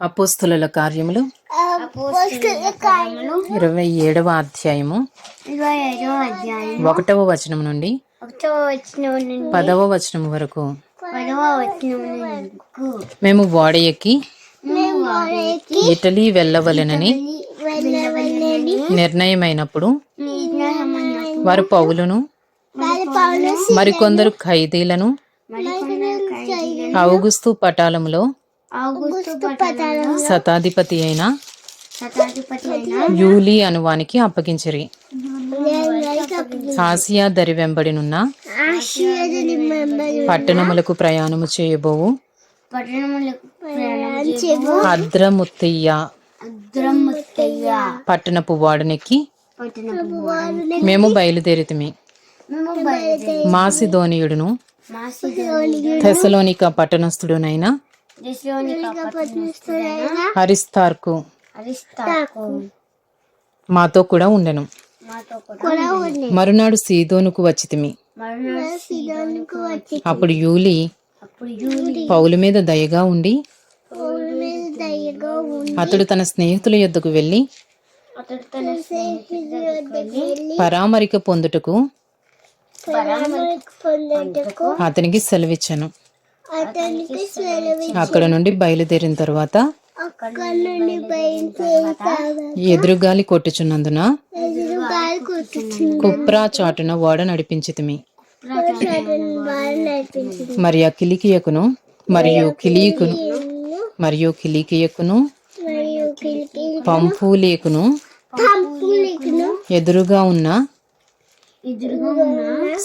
అపోస్తుల కార్యములు ఇరవై ఏడవ అధ్యాయము. ఒకటవ వచనం నుండి. పదవ వచనం వరకు మేము ఓడ ఎక్కి ఇటలీ వెళ్ళవలెనని వెళ్ళవలని నిర్ణయమైనప్పుడు నిర్ణయమైన వారు పౌలును పౌలు మరికొందరు ఖైదీలను ఔగుస్తు పటాలములో శతాధిపతి అయిన? యూలి అనువానికి అప్పగించిరి. ఆసియా దరి వెంబడినున్న పట్టణములకు ప్రయాణము చేయబోవు. పట్టణములకు ప్రయాణం చేయు అద్రముత్తయ్య పట్టణపు వాడనెక్కి. వారిని మేము బయలుదేరితిమి. మాసిధోనియుడును థెసలోనిక పట్టణస్థుడునైన. అరిస్తాకు మాతో కూడా ఉండెను. మాతో కూడా ఉంది మరునాడు సీదోనుకు వచ్చితిమి. అప్పుడు యూలి అప్పుడు యూలి. పౌలు మీద దయగా ఉండి అతడు తన స్నేహితుల యొద్దకు వెళ్ళి అతడు తన స్నేహితుల వద్దకు వెళ్ళి పరామరిక పొందుటకు అతనికి సెలవిచ్చాను. అక్కడ నుండి బయలుదేరిన తర్వాత ఎదురుగాలి కొట్టుచున్నందున కుప్రా చాటున ఓడ నడిపించితిమి. మరి ఆ కిలికియకును మరియు కిలియకును మరియు కిలికియకును పంపులికును ఎదురుగా ఉన్న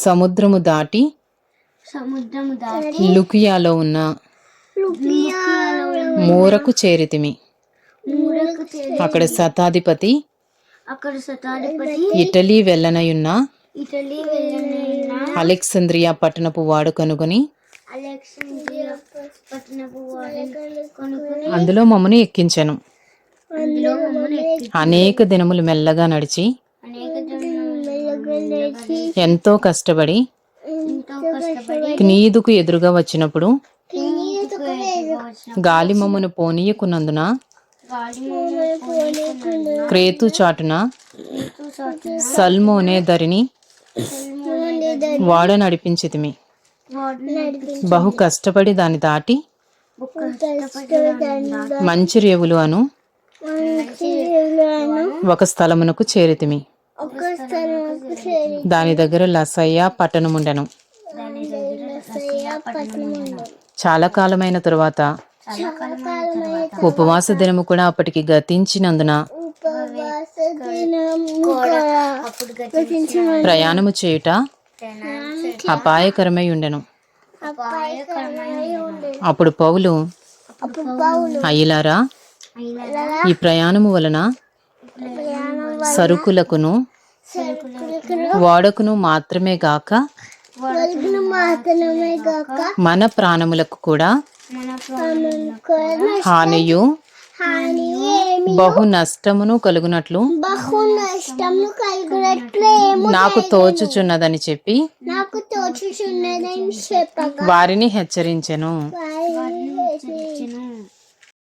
సముద్రము దాటి సముద్రము దాటి లుకియాలో ఉన్న మూరకు చేరితిమి. అక్కడ శతాధిపతి అక్కడ శతాధిపతి ఇటలీ వెళ్ళనయున్న ఇటలీ అలెక్సంద్రియా పట్టణపు వాడు కనుగొని అందులో మమ్మను ఎక్కించాను. అనేక దినములు మెల్లగా నడిచి ఎంతో కష్టపడి క్నీదుకు ఎదురుగా వచ్చినప్పుడు క్రీస్తుకు వచ్చిన గాలి మమ్మను పోనీయకున్నందున క్రేతు చాటున సల్మోనే ధరిని వాడ నడిపించితిమి. బహు కష్టపడి దాన్ని దాటి మంచి రేవులు అను ఒక స్థలమునకు చేరితిమి. దాని దగ్గర లసయ్య పట్టణముండెను దాని దగ్గర రసయ్య పట్టణం చాలా కాలమైన తరువాత ఉపవాస దినము కూడా అప్పటికి గతించినందున ప్రయాణము చేయుట అపాయకరమై ఉండెను. అప్పుడు పౌలు అయ్యలారా ఈ ప్రయాణము వలన సరుకులకును వాడకును మాత్రమే గాక మన ప్రాణములకు కూడా హానియు బహు నష్టమును కలుగునట్లు బహు నష్టము కలుగునట్లు ఏమో నాకు తోచుచున్నదని చెప్పి నాకు తోచుచున్నదని చెప్పగా వారిని హెచ్చరించెను. వారిని హెచ్చరించెను.